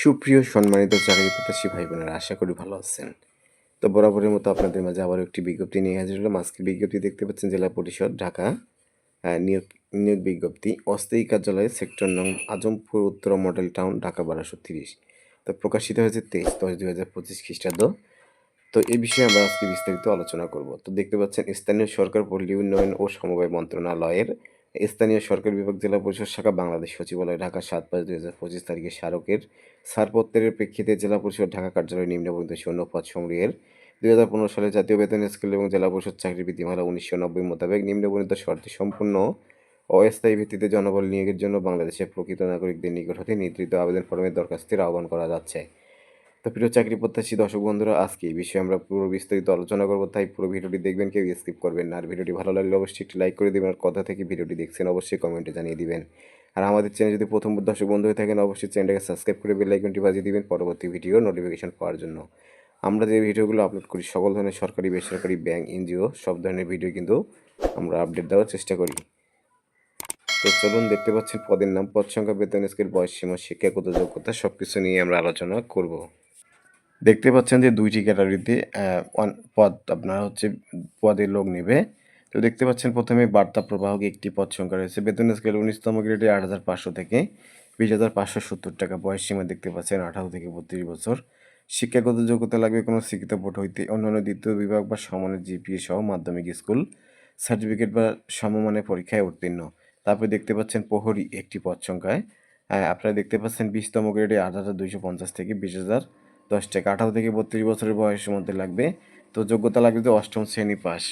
সুপ্রিয় সম্মানিত চাকরি প্রত্যাশী ভাই বোনেরা আশা করি ভালো আছেন। তো বরাবরের মতো আপনাদের মাঝে আবার একটি বিজ্ঞপ্তি নিয়ে হাজির হলাম। আজকে বিজ্ঞপ্তি দেখতে পাচ্ছেন জেলা পরিষদ, ঢাকা। নিয়োগ নিয়োগ বিজ্ঞপ্তি, অস্থায়ী কার্যালয়ে, সেক্টর নং আজমপুর, উত্তর মডেল টাউন, ঢাকা, বারোশো তিরিশ। তো প্রকাশিত হয়েছে তেইশ দশ দুই হাজার পঁচিশ খ্রিস্টাব্দ। তো এই বিষয়ে আমরা আজকে বিস্তারিত আলোচনা করব। তো দেখতে পাচ্ছেন, স্থানীয় সরকার, পল্লী উন্নয়ন ও সমবায় মন্ত্রণালয়ের স্থানীয় সরকার বিভাগ জেলা পরিষদ শাখা বাংলাদেশ সচিবালয় ঢাকা সাত পাঁচ দুই হাজার পঁচিশ তারিখে স্মারকের ছাড়পত্রের প্রেক্ষিতে জেলা পরিষদ ঢাকা কার্যালয় নিম্নবর্ণিত শূন্য পদ সমূহের দুই হাজার পনেরো সালে জাতীয় বেতন স্কেল এবং জেলা পরিষদ চাকরি বিধিমালা উনিশশো নব্বই মোতাবেক নিম্নবর্ণিত শর্তে সম্পূর্ণ অস্থায়ী ভিত্তিতে জনবল নিয়োগের জন্য বাংলাদেশের প্রকৃত নাগরিকদের নিকট হতে নির্ধারিত আবেদন ফর্মের দরখাস্তের আহ্বান করা যাচ্ছে। তো প্রিয় চাকরি প্রত্যাশী দর্শক বন্ধুরা, আজকে এই বিষয়ে আমরা পুরো বিস্তারিত আলোচনা করব, তাই পুরো ভিডিওটি দেখবেন, কেউ স্কিপ করবেন না। আর ভিডিওটি ভালো লাগলে অবশ্যই একটি লাইক করে দেবেন, আর কথা থেকে ভিডিওটি দেখছেন অবশ্যই কমেন্টে জানিয়ে দিবেন। আর আমাদের চ্যানেল যদি প্রথম দর্শক বন্ধু হয়ে থাকেন, অবশ্যই চ্যানেলটাকে সাবস্ক্রাইব করে বেল আইকনটি বাজিয়ে দিবেন পরবর্তী ভিডিও নোটিফিকেশন পাওয়ার জন্য। আমরা যে ভিডিওগুলো আপলোড করি, সকল ধরনের সরকারি, বেসরকারি, ব্যাংক, এনজিও, সব ধরনের ভিডিও কিন্তু আমরা আপডেট দেওয়ার চেষ্টা করি। তো চলুন দেখতে পাচ্ছেন পদের নাম, পদ সংখ্যা, বেতন, স্কেল বয়স সীমা শিক্ষাগত যোগ্যতা সব কিছু নিয়ে আমরা আলোচনা করব। দেখতে পাচ্ছেন যে দুইটি ক্যাটাগরিতে পদ আপনার হচ্ছে পদে লোক নেবে। তো দেখতে পাচ্ছেন প্রথমে বার্তা প্রবাহক একটি পদ সংখ্যা রয়েছে। বেতন স্কেল উনিশতম গ্রেডে আট হাজার পাঁচশো থেকে বিশ হাজার পাঁচশো সত্তর টাকা বয়স সীমা দেখতে পাচ্ছেন আঠারো থেকে বত্রিশ বছর। শিক্ষাগত যোগ্যতা লাগবে কোনো শিক্ষিত বোর্ড হইতে অন্যান্য দ্বিতীয় বিভাগ বা সমানের জিপিএ সহ মাধ্যমিক স্কুল। সার্টিফিকেট বা সমমানের পরীক্ষায় উত্তীর্ণ। তারপরে দেখতে পাচ্ছেন প্রহরী একটি পদ সংখ্যায়। আপনারা দেখতে পাচ্ছেন বিশতম গ্রেডে আট হাজার দুইশো পঞ্চাশ থেকে বিশ হাজার দশ টাকা, আঠারো থেকে বত্রিশ বছরের বয়সের মধ্যে লাগবে। তো যোগ্যতা লাগবে যে অষ্টম শ্রেণি পাস।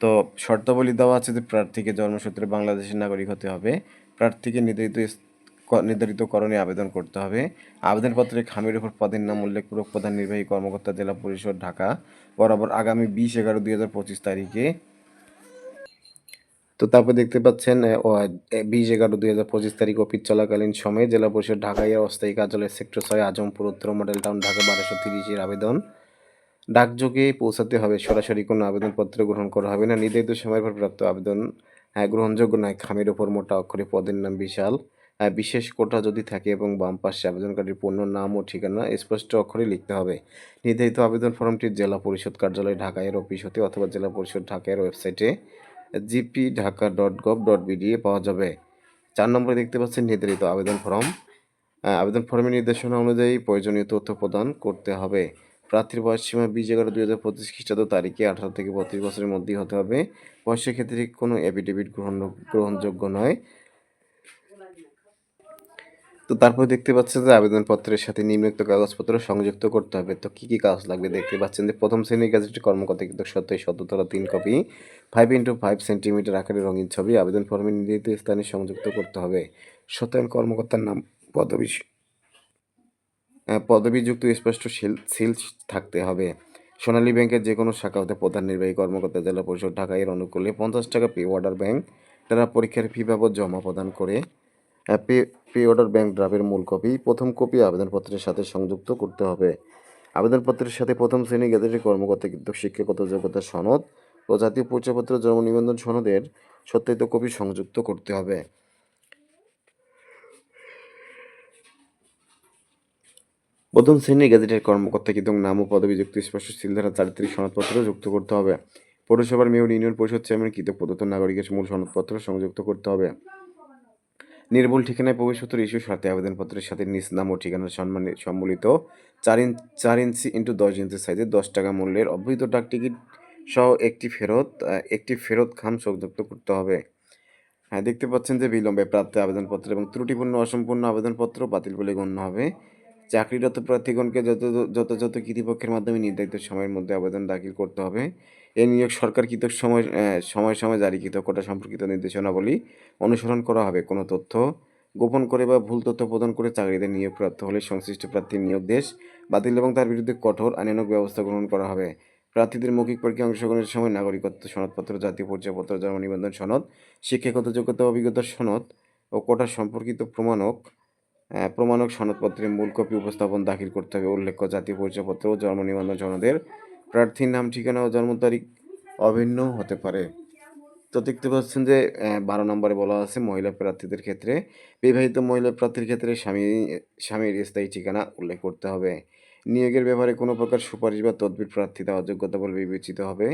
তো শর্তাবলী দেওয়া আছে যে প্রার্থীকে জন্মসূত্রে বাংলাদেশের নাগরিক হতে হবে। প্রার্থীকে নির্ধারিত নির্ধারিত করণে আবেদন করতে হবে। আবেদনপত্রে খামের উপর পদের নাম উল্লেখপূর্বক প্রধান নির্বাহী কর্মকর্তা জেলা পরিষদ ঢাকা। বরাবর আগামী বিশ এগারো দুই হাজার পঁচিশ তারিখে তো তারপর দেখতে পাচ্ছেন বিশ এগারো দুই হাজার পঁচিশ তারিখ অফিস চলাকালীন সময়ে জেলা পরিষদ ঢাকায় অস্থায়ী কার্যালয় সেক্টর ছয়, আজমপুর, উত্তর মডেল টাউন, ঢাকা, বারোশো তিরিশের আবেদন। ডাকযোগে পৌঁছাতে হবে, সরাসরি কোনো আবেদনপত্র গ্রহণ করা হবে না। নির্ধারিত সময়ের পর প্রাপ্ত আবেদন গ্রহণযোগ্য নয়। খামের ওপর মোটা অক্ষরে পদের নাম বিশাল। বিশেষ কোটা যদি থাকে এবং বাম পাশে আবেদনকারীর পূর্ণ নাম ও ঠিকানা, স্পষ্ট অক্ষরে লিখতে হবে। নির্ধারিত আবেদন ফর্মটি জেলা পরিষদ কার্যালয় ঢাকায়ের অফিস হতে অথবা জেলা পরিষদ ঢাকায়ের ওয়েবসাইটে GP Dhaka dot gov dot BDA পাওয়া যাবে। চার নম্বরে দেখতে পাচ্ছেন নির্ধারিত আবেদন ফর্ম। আবেদন ফর্মের নির্দেশনা অনুযায়ী প্রয়োজনীয় তথ্য প্রদান করতে হবে। প্রার্থীর বয়স সীমা বিশ এগারো দুই হাজার পঁচিশ খ্রিস্টাব্দ তারিখে আঠারো থেকে বত্রিশ বছরের মধ্যেই হতে হবে। বয়সের ক্ষেত্রে কোনো অ্যাফিডেভিট গ্রহণ গ্রহণযোগ্য নয়। তো তারপর দেখতে পাচ্ছেন যে আবেদনপত্রের সাথে নিম্নোক্ত কাগজপত্র সংযুক্ত করতে হবে। তো কি কি কাগজ লাগবে? দেখতে পাচ্ছেন যে প্রথম শ্রেণির গ্যাজেটের কর্মকর্তা কিন্তু সত্যই সত্যতলা তিন copy five into five centimetre আকারের রঙিন ছবি, আবেদন ফর্মে নির্ধারিত স্থানে সংযুক্ত করতে হবে। সত্যায়ন কর্মকর্তার নাম, পদবী পদবিযুক্ত স্পষ্ট সিল সিল থাকতে হবে। সোনালী ব্যাংকের যে কোনো শাখা হতে প্রধান নির্বাহী কর্মকর্তা জেলা পরিষদ ঢাকা এর অনুকূলে পঞ্চাশ টাকা পে অর্ডার ব্যাংক তারা পরীক্ষার ফি বাবদ জমা প্রদান করে পে পে অর্ডার ব্যাংক ড্রাফের মূল কপি প্রথম কপি আবেদনপত্রের সাথে সংযুক্ত করতে হবে। আবেদনপত্রের সাথে প্রথম শ্রেণি গেজেটের কর্মকর্তা, কিন্তু শিক্ষাগত যোগ্যতা সনদ ও জাতীয় পরিচয়পত্র, জন্ম নিবন্ধন সনদের সত্যায়িত কপি সংযুক্ত করতে হবে। প্রথম শ্রেণির গেজেটের কর্মকর্তা, কিন্তু নাম ও পদবিযুক্ত স্পষ্ট সিল দ্বারা চারিত্রিক সনদপত্র যুক্ত করতে হবে। পৌরসভার মেয়র, ইউনিয়ন পরিষদ চেয়ারম্যান কৃত প্রদত্ত নাগরিকের মূল সনদপত্র সংযুক্ত করতে হবে। নির্ভুল ঠিকানায় প্রবেশপত্র ইস্যু সাথে আবেদনপত্রের সাথে নিজ নাম ও ঠিকানা সম্মান, সম্বলিত চার ইঞ্চ চার ইঞ্চি ইন্টু দশ ইঞ্চি সাইজে দশ টাকা মূল্যের অবৈধ ডাক টিকিট সহ একটি ফেরত একটি ফেরত খাম সংযুক্ত করতে হবে। হ্যাঁ দেখতে পাচ্ছেন যে বিলম্বে প্রাপ্ত আবেদনপত্র এবং ত্রুটিপূর্ণ অসম্পূর্ণ আবেদনপত্র বাতিল বলে গণ্য হবে। চাকরিরত প্রার্থীগণকে যত যথাযথ কর্তৃপক্ষের মাধ্যমে নির্ধারিত সময়ের মধ্যে আবেদন দাখিল করতে হবে। এ নিয়োগ সরকারকৃত সময় সময় সময় জারিকৃত কোটা সম্পর্কিত নির্দেশনাবলী অনুসরণ করা হবে। কোনো তথ্য গোপন করে বা ভুল তথ্য প্রদান করে চাকরিতে নিয়োগ প্রাপ্ত হলে সংশ্লিষ্ট প্রার্থীর নিয়োগ দেশ বাতিল এবং তার বিরুদ্ধে কঠোর আইনানুগ ব্যবস্থা গ্রহণ করা হবে। প্রার্থীদের মৌখিক পরীক্ষায় অংশগ্রহণের সময় নাগরিকত্ব সনদপত্র, জাতীয় পরিচয়পত্র জন্ম নিবন্ধন সনদ, শিক্ষাগত যোগ্যতা অভিজ্ঞতার সনদ ও কোটা সম্পর্কিত প্রমাণক প্রমাণক সনদপত্রের মূল কপি উপস্থাপন দাখিল করতে হবে। উল্লেখ্য, জাতীয় পরিচয়পত্র ও জন্ম নিবন্ধন সনদের প্রার্থীর নাম, ঠিকানা ও জন্ম তারিখ অভিন্ন হতে পারে। তো দেখতে পাচ্ছেন যে বারো নম্বরে বলা আছে, মহিলা প্রার্থীদের ক্ষেত্রে বিবাহিত মহিলা প্রার্থীর ক্ষেত্রে স্বামী, স্বামীর স্থায়ী ঠিকানা উল্লেখ করতে হবে। নিয়োগের ব্যাপারে কোনো প্রকার সুপারিশ বা তদবির প্রার্থী দেওয়া যোগ্যতা বলে বিবেচিত হবে।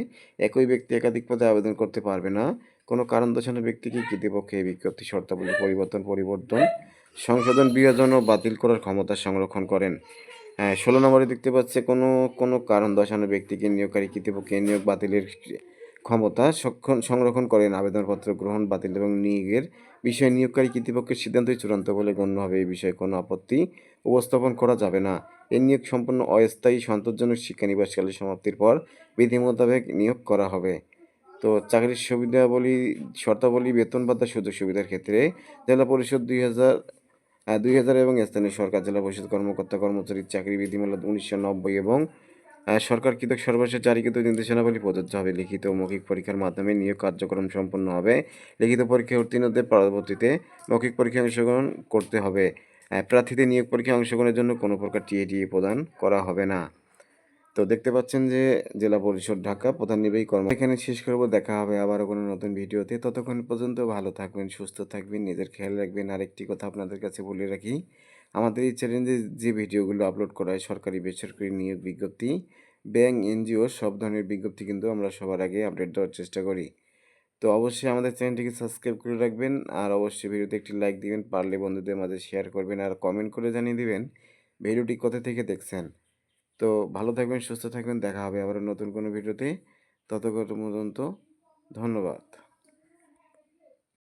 একই ব্যক্তি একাধিক পদে আবেদন করতে পারবে না। কোনো কারণ দর্শানো ব্যক্তিকে কৃতপক্ষে এই বিজ্ঞপ্তি শর্তাবলী পরিবর্তন পরিবর্তন সংশোধন বিভাজন ও বাতিল করার ক্ষমতা সংরক্ষণ করেন। ষোলো নম্বরে দেখতে পাচ্ছে কোনো কোনো কারণ দর্শানো ব্যক্তিকে নিয়োগকারী কৃতপক্ষে নিয়োগ বাতিলের ক্ষমতা সংরক্ষণ করেন। আবেদনপত্র গ্রহণ বাতিল এবং নিয়োগের বিষয়ে নিয়োগকারী কর্তৃপক্ষের সিদ্ধান্তই চূড়ান্ত বলে গণ্য হবে। এই বিষয়ে কোনো আপত্তি উপস্থাপন করা যাবে না। এই নিয়োগ সম্পূর্ণ অস্থায়ী সন্তোষজনক শিক্ষানিবাসকালের সমাপ্তির পর বিধি মোতাবেক নিয়োগ করা হবে। তো চাকরির সুবিধাবলী, শর্তাবলী, বেতন ভাতা, সুযোগ সুবিধার ক্ষেত্রে জেলা পরিষদ দুই হাজার দুই হাজার এবং স্থানীয় সরকার জেলা পরিষদ কর্মকর্তা কর্মচারীর চাকরি বিধিমালা উনিশশো নব্বই এবং সরকার কৃতক সর্বশেষ জারিকৃত নির্দেশনাবলী প্রযোজ্য হবে। লিখিত মৌখিক পরীক্ষার মাধ্যমে নিয়োগ কার্যক্রম সম্পন্ন হবে। লিখিত পরীক্ষায় উত্তীর্ণদের পরবর্তীতে মৌখিক পরীক্ষায় অংশগ্রহণ করতে হবে। প্রার্থীদের নিয়োগ পরীক্ষায় অংশগ্রহণের জন্য কোনো প্রকার টিএডিএ প্রদান করা হবে না। তো দেখতে পাচ্ছেন যে জেলা পরিষদ ঢাকা প্রধান নির্বাহী কর্ম এখানে শেষ করব, দেখা হবে আবারও কোনো নতুন ভিডিওতে। ততক্ষণ পর্যন্ত ভালো থাকবেন, সুস্থ থাকবেন, নিজের খেয়াল রাখবেন। আরেকটি কথা আপনাদের কাছে বলে রাখি, আমাদের এই চ্যানেলে যে ভিডিওগুলো আপলোড করা হয়, সরকারি, বেসরকারি নিয়োগ বিজ্ঞপ্তি, ব্যাংক, এনজিও, সব ধরনের বিজ্ঞপ্তি কিন্তু আমরা সবার আগে আপডেট দেওয়ার চেষ্টা করি। তো অবশ্যই আমাদের চ্যানেলটিকে সাবস্ক্রাইব করে রাখবেন আর অবশ্যই ভিডিওতে একটি লাইক দিবেন, পারলে বন্ধুদের মাঝে শেয়ার করবেন আর কমেন্ট করে জানিয়ে দিবেন, ভিডিওটি কোথা থেকে দেখছেন। তো ভালো থাকবেন সুস্থ থাকবেন দেখা হবে আবার নতুন কোনো ভিডিওতে। ততক্ষণ পর্যন্ত ধন্যবাদ।